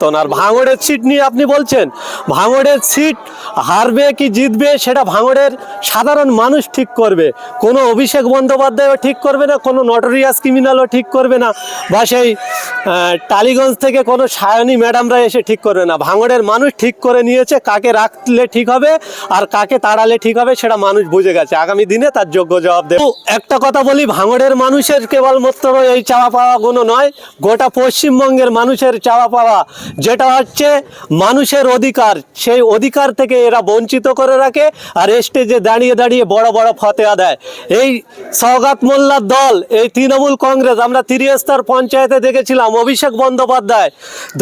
পরিবর্তন। আর ভাঙড়ের সিট নিয়ে আপনি বলছেন, ভাঙড়ের সিট হারবে কি জিতবে সেটা ভাঙড়ের সাধারণ মানুষ ঠিক করবে। কোনো অভিষেক বন্দ্যোপাধ্যায়ও ঠিক করবে না, কোনো নটোরিয়াস ক্রিমিনালও ঠিক করবে না, বা সেই টালিগঞ্জ থেকে কোনো সায়নী ম্যাডামরা এসে ঠিক করবে না। ভাঙড়ের মানুষ ঠিক করে নিয়েছে কাকে রাখলে ঠিক হবে আর কাকে তাড়ালে ঠিক হবে সেটা মানুষ বুঝে গেছে। আগামী দিনে তার যোগ্য জবাব দেবে। একটা কথা বলি, ভাঙড়ের মানুষের কেবলমাত্র এই চাওয়া পাওয়াগুলো নয়, গোটা পশ্চিমবঙ্গের মানুষের চাওয়া পাওয়া যেটা হচ্ছে মানুষের অধিকার, সেই অধিকার থেকে এরা বঞ্চিত করে রাখে আর স্টেজে দাঁড়িয়ে দাঁড়িয়ে বড় বড় ফতেয়া দেয়। এই সৌগাত মোল্লার দল, এই তৃণমূল কংগ্রেস, আমরা ত্রিস্তর পঞ্চায়েতে দেখেছিলাম, অভিষেক বন্দ্যোপাধ্যায়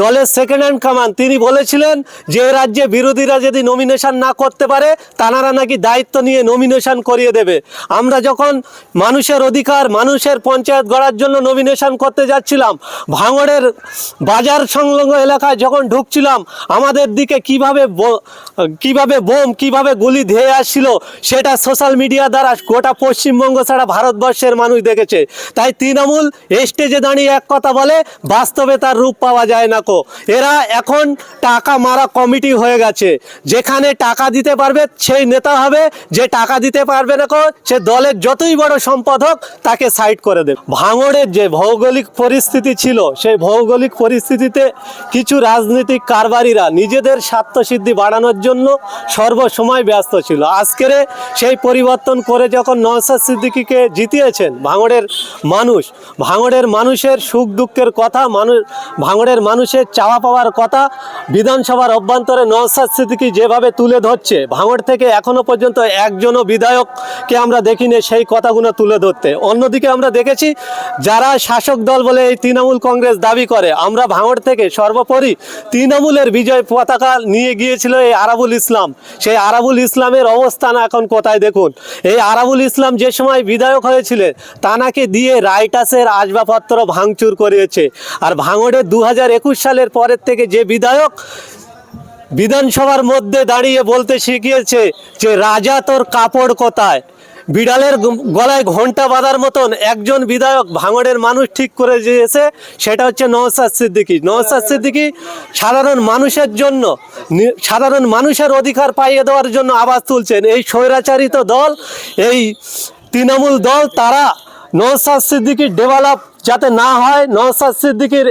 দলের সেকেন্ড হ্যান্ড কামান তিনি বলেছিলেন যে রাজ্যে বিরোধীরা যদি নমিনেশন না করতে পারে তানারা নাকি দায়িত্ব নিয়ে নমিনেশন করিয়ে দেবে। আমরা যখন মানুষের অধিকার, মানুষের পঞ্চায়েত গড়ার জন্য নমিনেশন করতে যাচ্ছিলাম, ভাঙড়ের বাজার সংলগ্ন এলাকায় যখন ঢুকছিলাম, আমাদের দিকে কীভাবে কীভাবে বোম, কীভাবে গুলি ধেয়ে আসছিল, সেটা সোশ্যাল মিডিয়া দ্বারা গোটা পশ্চিমবঙ্গ ছাড়া ভারতবর্ষের মানুষ দেখেছে। তাই তৃণমূল স্টেজে দাঁড়িয়ে এক কথা বলে, বাস্তবে তার রূপ পাওয়া যায় না কো। এরা এখন টাকা মারা কমিটি হয়ে গেছে। যেখানে টাকা দিতে পারবে, সেই নেতা হবে। যে টাকা দিতে পারবে না কো, সে দলের যতই বড় সম্পদ হোক, তাকে সাইড করে দেবে। ভাঙড়ের যে ভৌগোলিক পরিস্থিতি ছিল, সেই ভৌগোলিক পরিস্থিতিতে কিছু রাজনৈতিক কারবারিরা নিজেদের স্বার্থসিদ্ধি বাড়ানোর জন্য সর্বসময় ব্যস্ত ছিল। আজকের সেই পরিবর্তন করে যখন নওসাদ সিদ্দিকিকে জিতিয়েছেন ভাঙড়ের মানুষ, ভাঙড়ের মানুষের সুখ দুঃখের কথা মানুষ ভাঙড়ের মানুষের চাওয়া পাওয়ার কথা বিধানসভার অভ্যন্তরে নওসাদ সিদ্দিকি যেভাবে তুলে ধরছে, ভাঙড় থেকে এখনও পর্যন্ত একজনও বিধায়ককে আমরা দেখিনি সেই কথাগুলো তুলে ধরতে। অন্যদিকে আমরা দেখেছি, যারা শাসক দল বলে এই তৃণমূল কংগ্রেস দাবি করে, আমরা ভাঙড় থেকে সর্বোপরি তৃণমূলের বিজয় পতাকা নিয়ে গিয়েছিল এই আরাবুল ইসলাম। সেই আরাবুল ইসলামের অবস্থান এখন কোথায় দেখুন? এই আরাবুল ইসলাম যে সময় বিধায়ক হয়েছিলেন তানাকে দিয়ে রাইটাসের আসবাবপত্র ভাঙচুর করিয়েছে। আর ভাঙড়ে দু হাজার একুশ সালের পরের থেকে যে বিধায়ক বিধানসভার মধ্যে দাঁড়িয়ে বলতে শিখিয়েছে যে, রাজা তোর কাপড় কোথায়? বিড়ালের গলায় ঘণ্টা বাঁধার মতন একজন বিধায়ক ভাঙড়ের মানুষ ঠিক করে দিয়েছে, সেটা হচ্ছে নওসাদ সিদ্দিকি। নওসাদ সিদ্দিকি সাধারণ মানুষের জন্য সাধারণ মানুষের অধিকার পাইয়ে দেওয়ার জন্য আওয়াজ তুলছেন। এই স্বৈরাচারিত দল, এই তৃণমূল দল, তারা নওসাদ সিদ্দিকির ডেভেলপ যাতে না হয়, নওসাদ সিদ্দিকির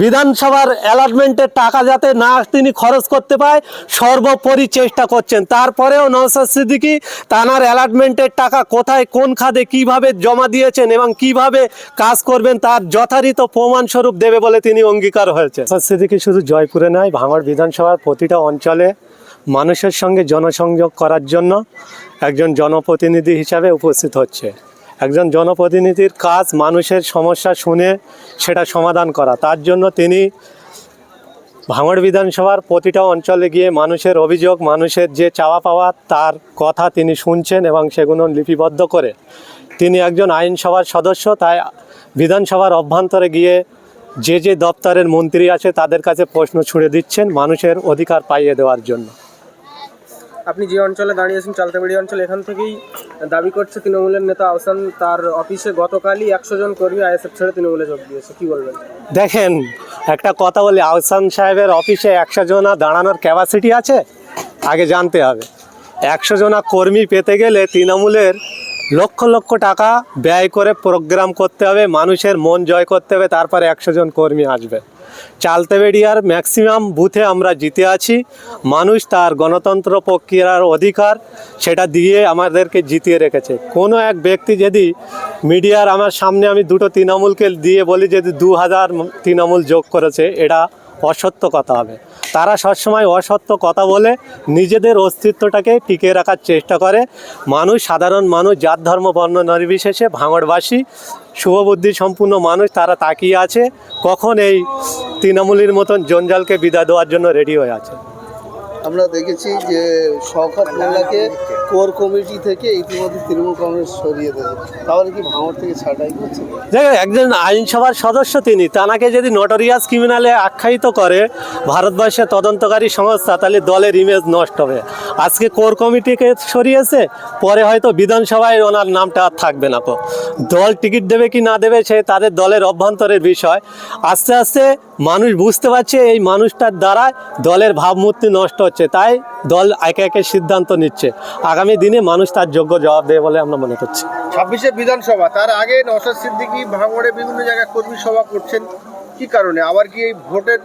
বিধানসভার অ্যালটমেন্টের টাকা যাতে না তিনি খরচ করতে পায়, সর্বোপরি চেষ্টা করছেন। তারপরেও নওসাদ সিদ্দিকি তানার অ্যালটমেন্টের টাকা কোথায়, কোন খাদে কীভাবে জমা দিয়েছেন এবং কীভাবে কাজ করবেন তার যথারীত প্রমাণস্বরূপ দেবে বলে তিনি অঙ্গীকার হয়েছে নওসাদ সিদ্দিকি শুধু জয়পুরে নয়, ভাঙড় বিধানসভার প্রতিটা অঞ্চলে মানুষের সঙ্গে জনসংযোগ করার জন্য একজন জনপ্রতিনিধি হিসাবে উপস্থিত হচ্ছে। একজন জনপ্রতিনিধির কাজ মানুষের সমস্যা শুনে সেটা সমাধান করা। তার জন্য তিনি ভাঙড় বিধানসভার প্রতিটা অঞ্চলে গিয়ে মানুষের অভিযোগ, মানুষের যে চাওয়া পাওয়া তার কথা তিনি শুনছেন এবং সেগুলো লিপিবদ্ধ করে। তিনি একজন আইনসভার সদস্য, তাই বিধানসভার অভ্যন্তরে গিয়ে যে যে দপ্তরের মন্ত্রী আছে তাদের কাছে প্রশ্ন ছুড়ে দিচ্ছেন মানুষের অধিকার পাইয়ে দেওয়ার জন্য। আপনি যে অঞ্চলে দাঁড়িয়েছেন চালতাবাড়ি অঞ্চল, এখান থেকেই দাবি করছে তৃণমূলের নেতা আহসান। তার অফিসে গতকালই একশো জন কর্মী আইএসএফ ছেড়ে তৃণমূলে যোগ দিয়েছে। কি বলবেন? দেখেন, একটা কথা বলি, আহসান সাহেবের অফিসে একশো জনা দাঁড়ানোর ক্যাপাসিটি আছে? আগে জানতে হবে। একশো জনা কর্মী পেতে গেলে তৃণমূলের লক্ষ লক্ষ টাকা ব্যয় করে প্রোগ্রাম করতে হবে, মানুষের মন জয় করতে হবে, তারপরে একশো জন কর্মী আসবে। চালতেবেড়িয়ার ম্যাক্সিমাম বুথে আমরা জিতে আছি। মানুষ তার গণতন্ত্র প্রক্রিয়ার অধিকার সেটা দিয়ে আমাদেরকে জিতিয়ে রেখেছে। কোনো এক ব্যক্তি যদি মিডিয়ার আমার সামনে আমি দুটো তৃণমূলকে দিয়ে বলি, যদি দু হাজার তৃণমূল যোগ করেছে, এটা অসত্য কথা হবে। তারা সবসময় অসত্য কথা বলে নিজেদের অস্তিত্বটাকে টিকিয়ে রাখার চেষ্টা করে। মানুষ, সাধারণ মানুষ, জাত, ধর্ম, বর্ণ, নির্বিশেষে ভাঙড়বাসী, শুভবুদ্ধি সম্পূর্ণ মানুষ, তারা তাকিয়ে আছে। কখন এই তৃণমূলের মতন জঞ্জালকে বিদায় দেওয়ার জন্য রেডি হয়ে আছে? আমরা দেখেছি যে শওকত কোর কমিটি থেকে ইতিমধ্যে তৃণমূল কংগ্রেস সরিয়ে দেবে। তাহলে কি ভাঙড় থেকে ছাঁটাই করছে? দেখেন একজন আইনসভার সদস্য তিনি, তানাকে যদি নটোরিয়াস ক্রিমিনালে আখ্যায়িত করে ভারতবর্ষের তদন্তকারী সংস্থা, তাহলে দলের ইমেজ নষ্ট হবে। আজকে কোর কমিটিকে সরিয়েছে, পরে হয়তো বিধানসভায় ওনার নামটা আর থাকবে না তো দল টিকিট দেবে কি না দেবে, সে তাদের দলের অভ্যন্তরের বিষয়। আস্তে আস্তে মানুষ বুঝতে পারছে, এই মানুষটার দ্বারা দলের ভাবমূর্তি নষ্ট হচ্ছে, তাই দল একে একে সিদ্ধান্ত নিচ্ছে। আগামী দিনে মানুষ তার যোগ্য জবাব দেবে বলে আমরা মনে করছি। ছাব্বিশে বিধানসভা তার আগে নওশাদ সিদ্দিকী ভাঙড়ে বিভিন্ন জায়গায় কর্মী সভা করছেন। কি কারণে? আবার কি এই ভোটের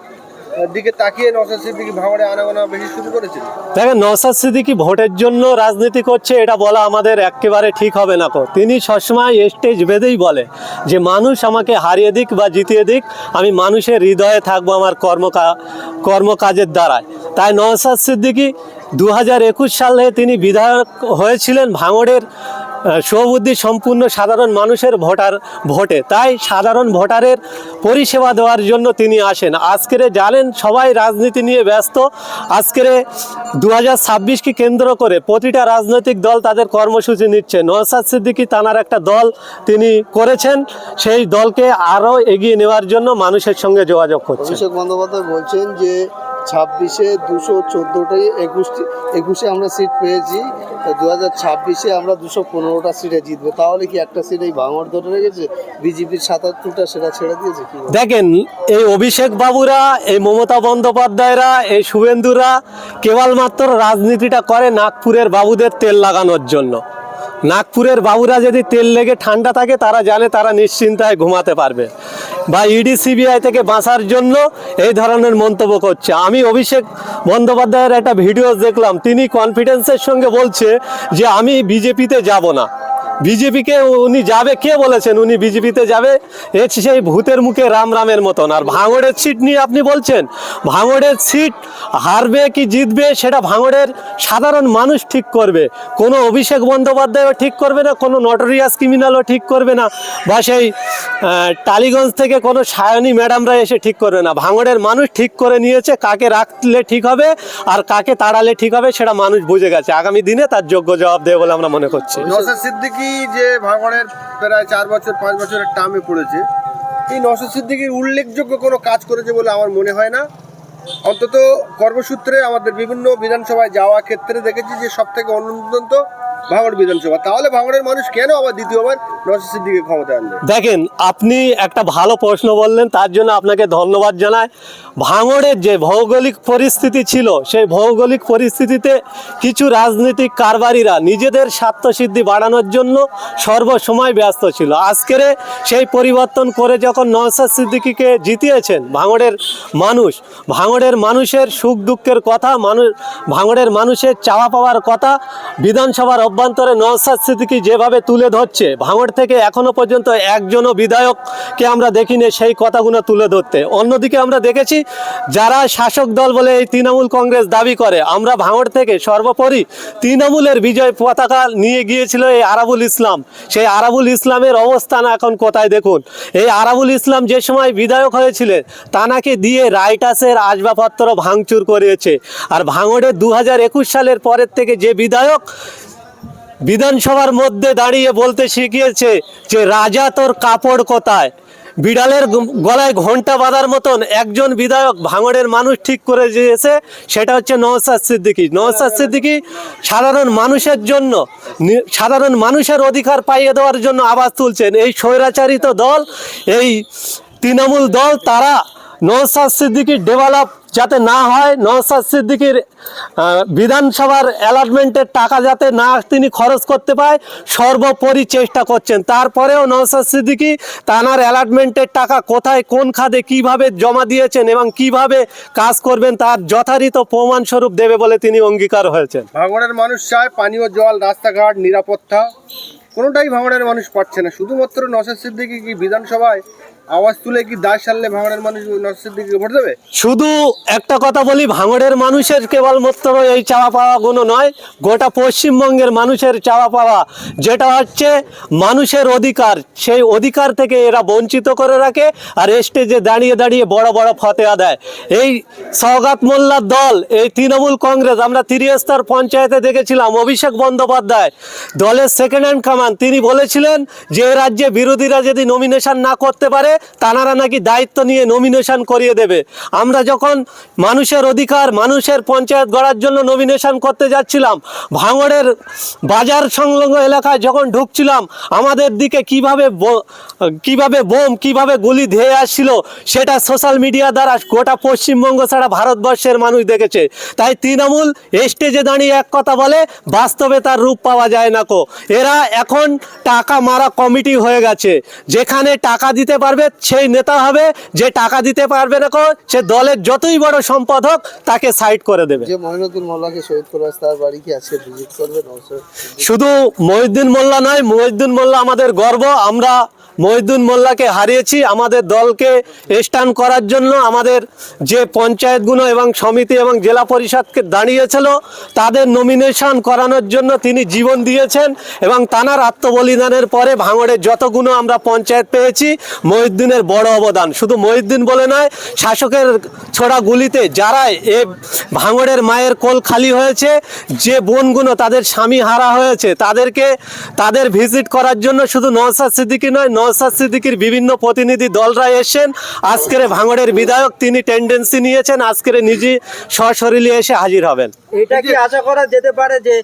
দিকে তাকিয়ে নওশাদ সিদ্দিকী ভাঙড়ে আনাগোনা বেশি শুরু করেছেন? দেখেন নওসাদ সিদ্দিকি ভোটের জন্য রাজনীতি করছে এটা বলা আমাদের একেবারে ঠিক হবে না তো। তিনি সবসময় স্টেজ বেঁধেই বলে যে মানুষ আমাকে হারিয়ে দিক বা জিতিয়ে দিক আমি মানুষের হৃদয়ে থাকব আমার কর্মকা কর্মকাজের দ্বারায়। তাই নওসাদ সিদ্দিকি দু হাজার একুশ সালে তিনি বিধায়ক হয়েছিলেন ভাঙড়ের সৌবুদ্ধি সম্পূর্ণ সাধারণ মানুষের ভোটার ভোটে। তাই সাধারণ ভোটারের পরিষেবা দেওয়ার জন্য তিনি আসেন। আজকের জানেন, সবাই রাজনীতি নিয়ে ব্যস্ত। আজকের দু হাজার ছাব্বিশকে কেন্দ্র করে প্রতিটা রাজনৈতিক দল তাদের কর্মসূচি নিচ্ছে। নওসাদ সিদ্দিকি তানার একটা দল তিনি করেছেন। সেই দলকে আরও এগিয়ে নেওয়ার জন্য মানুষের সঙ্গে যোগাযোগ করছে অভিষেক বন্দ্যোপাধ্যায় বলছেন যে ছাব্বিশে দুশো চোদ্দোটাই একুশটি, একুশে আমরা সিট পেয়েছি। দু হাজার ছাব্বিশে আমরা দুশো পনেরোটা সিটে জিতবো। তাহলে কি একটা সিট এই ভাঙড় ধরে রেখেছে? বিজেপির সাতাত্তরটা সেটা ছেড়ে দিয়েছে দেখেন, এই অভিষেক বাবুরা, এই মমতা বন্দ্যোপাধ্যায়রা, এই শুভেন্দুরা কেবলমাত্র রাজনীতিটা করে নাগপুরের বাবুদের তেল লাগানোর জন্য। নাগপুরের বাবুরা যদি তেল লেগে ঠান্ডা থাকে, তারা জানে, তারা নিশ্চিন্তায় ঘুমাতে পারবে। বা ইডি সিবিআই থেকে বাঁচার জন্য এই ধরনের মন্তব্য করছে। আমি অভিষেক বন্দ্যোপাধ্যায়ের একটা ভিডিও দেখলাম, তিনি কনফিডেন্সের সঙ্গে বলছে যে, আমি বিজেপিতে যাব না। বিজেপিকে উনি যাবে, কে বলেছেন উনি বিজেপিতে যাবে? এ সেই ভূতের মুখে রাম রামের মতন। আর ভাঙড়ের সিট নিয়ে আপনি বলছেন, ভাঙড়ের সিট হারবে কি জিতবে সেটা ভাঙড়ের সাধারণ মানুষ ঠিক করবে। কোনো অভিষেক বন্দ্যোপাধ্যায়ও ঠিক করবে না, কোনো নটোরিয়াস ক্রিমিনালও ঠিক করবে না, বা সেই টালিগঞ্জ থেকে কোনো সায়নী ম্যাডামরা এসে ঠিক করবে না। ভাঙড়ের মানুষ ঠিক করে নিয়েছে, কাকে রাখলে ঠিক হবে আর কাকে তাড়ালে ঠিক হবে সেটা মানুষ বুঝে গেছে। আগামী দিনে তার যোগ্য জবাব দেবে বলে আমরা মনে করছি। নওশাদ সিদ্দিকী যে ভাঙড়ের প্রায় চার বছর, পাঁচ বছরের টার্মে পড়েছে, এই নসর সিদ্দিকির উল্লেখযোগ্য কোনো কাজ করেছে বলে আমার মনে হয় না। অন্তত কর্মসূত্রে আমাদের বিভিন্ন বিধানসভায় যাওয়া ক্ষেত্রে দেখেছি যে সব থেকে অন্যতন্ত ভাঙড় বিধানসভা। তাহলে ভাঙড়ের মানুষ কেন আবার দ্বিতীয়বার নওশাদ সিদ্দিকী ক্ষমতা আনবে? দেখেন, আপনি একটা ভালো প্রশ্ন বললেন, তার জন্য আপনাকে ধন্যবাদ জানাই। ভাঙড়ের যে ভৌগোলিক পরিস্থিতি ছিল, সেই ভৌগোলিক পরিস্থিতিতে কিছু রাজনৈতিক কারবারিরা নিজেদের স্বার্থসিদ্ধি বাড়ানোর জন্য সর্বসময় ব্যস্ত ছিল। আজকের সেই পরিবর্তন করে যখন নওসাদ সিদ্দিকিকে জিতিয়েছেন ভাঙড়ের মানুষ, ভাঙড়ের মানুষের সুখ দুঃখের কথা মানুষ ভাঙড়ের মানুষের চাওয়া পাওয়ার কথা বিধানসভার অভ্যন্তরে নওসাদ সিদ্দিকি যেভাবে তুলে ধরছে, ভাঙড় থেকে এখনও পর্যন্ত একজনও বিধায়ককে আমরা দেখিনি সেই কথাগুলো তুলে ধরতে। অন্যদিকে আমরা দেখেছি, যারা শাসক দল বলে এই তৃণমূল কংগ্রেস দাবি করে, আমরা ভাঙড় থেকে সর্বোপরি তৃণমূলের বিজয় পতাকা নিয়ে গিয়েছিল এই আরাবুল ইসলাম। সেই আরাবুল ইসলামের অবস্থান এখন কোথায় দেখুন? এই আরাবুল ইসলাম যে সময় বিধায়ক হয়েছিলেন তানাকে দিয়ে রাইটাসের আসবাবপত্র ভাঙচুর করিয়েছে আর ভাঙড়ে দু হাজার একুশ সালের পরের থেকে যে বিধায়ক বিধানসভার মধ্যে দাঁড়িয়ে বলতে শিখিয়েছে যে রাজা তোর কাপড় কোথায়? বিড়ালের গলায় ঘণ্টা বাঁধার মতন একজন বিধায়ক ভাঙড়ের মানুষ ঠিক করে দিয়েছে, সেটা হচ্ছে নওসাদ সিদ্দিকী। নওসাদ সিদ্দিকী সাধারণ মানুষের জন্য সাধারণ মানুষের অধিকার পাইয়ে দেওয়ার জন্য আওয়াজ তুলছেন। এই স্বৈরাচারিত দল, এই তৃণমূল দল, তারা নওসাদ সিদ্দিকির ডেভেলপ যাতে না হয় নওসাদ সিদ্দিকির বিধানসভার অ্যালটমেন্টের টাকা যাতে না তিনি খরচ করতে পায়, সর্বোপরি চেষ্টা করছেন। তারপরেও নওসাদ সিদ্দিকি তানার অ্যালটমেন্টের টাকা কোথায়, কোন খাদে কীভাবে জমা দিয়েছেন এবং কীভাবে কাজ করবেন তার যথারীত প্রমাণস্বরূপ দেবে বলে তিনি অঙ্গীকার হয়েছেন। ভাঙড়ের মানুষ চায় পানীয় জল, রাস্তাঘাট, নিরাপত্তা। কোনোটাই ভাঙড়ের মানুষ পাচ্ছে না। শুধুমাত্র নওশাদ সিদ্দিকী কি বিধানসভায় আওয়াজ তুলে কি দাস সারলে ভাঙড়ের মানুষ নওশাদ সিদ্দিকিকে ভোট দেবে? শুধু একটা কথা বলি, ভাঙড়ের মানুষের কেবলমাত্র এই চাওয়া পাওয়া গুলো নয়, গোটা পশ্চিমবঙ্গের মানুষের চাওয়া পাওয়া যেটা হচ্ছে মানুষের অধিকার, সেই অধিকার থেকে এরা বঞ্চিত করে রাখে আর স্টেজে দাঁড়িয়ে দাঁড়িয়ে বড় বড় ফতেয়া দেয়। এই সৌগাত মোল্লার দল, এই তৃণমূল কংগ্রেস, আমরা ত্রিস্তর পঞ্চায়েতে দেখেছিলাম, অভিষেক বন্দ্যোপাধ্যায় দলের সেকেন্ড হ্যান্ড কামান তিনি বলেছিলেন যে রাজ্যে বিরোধীরা যদি নমিনেশন না করতে পারে তানারা নাকি দায়িত্ব নিয়ে নমিনেশন করিয়ে দেবে। আমরা যখন মানুষের অধিকার, মানুষের পঞ্চায়েত গড়ার জন্য নমিনেশন করতে যাচ্ছিলাম, ভাঙড়ের বাজার সংলগ্ন এলাকায় যখন ঢুকছিলাম, আমাদের দিকে কীভাবে কীভাবে বোম, কীভাবে গুলি ধেয়ে আসছিল, সেটা সোশ্যাল মিডিয়া দ্বারা গোটা পশ্চিমবঙ্গ ছাড়া ভারতবর্ষের মানুষ দেখেছে। তাই তৃণমূল স্টেজে দাঁড়িয়ে এক কথা বলে, বাস্তবে তার রূপ পাওয়া যায় না কো। এরা এখন টাকা মারা কমিটি হয়ে গেছে। যেখানে টাকা দিতে পারবে সেই নেতা হবে যে টাকা দিতে পারবে না সে দলের যতই বড় সম্পদ হোক তাকে সাইড করে দেবে। যে মহিনুদ্দিন মোল্লাকে শহীদ করে তার বাড়ি কি আজকে ভিজিট করবে? শুধু মহিউদ্দিন মোল্লা নয় মহিউদ্দিন মোল্লা আমাদের গর্ব। আমরা মহিউদ্দিন মোল্লাকে হারিয়েছি আমাদের দলকে স্টান করার জন্য আমাদের যে পঞ্চায়েতগুলো এবং সমিতি এবং জেলা পরিষদকে দাঁড়িয়েছিল, তাদের নমিনেশন করানোর জন্য তিনি জীবন দিয়েছেন এবং তানার আত্মবলিদানের পরে ভাঙড়ের যতগুলো আমরা পঞ্চায়েত পেয়েছি মহিউদ্দিনের বড় অবদান। শুধু মহিউদ্দিন বলে নয়, শাসকের ছোড়া গুলিতে যারা এ ভাঙড়ের মায়ের কোল খালি হয়েছে, যে বোনগুলো তাদের স্বামী হারা হয়েছে, তাদেরকে, তাদের ভিজিট করার জন্য শুধু নওসাদ সিদ্দিকি নয় সিদ্দিকির বিভিন্ন প্রতিনিধি দলরা এসেন আজকের ভাঙড়ের বিধায়ক তিনি টেন্ডেন্সি নিয়েছেন। আজকের নিজে সশরীরে এসে হাজির হবেন। এটা কি আশা করা যেতে পারে যে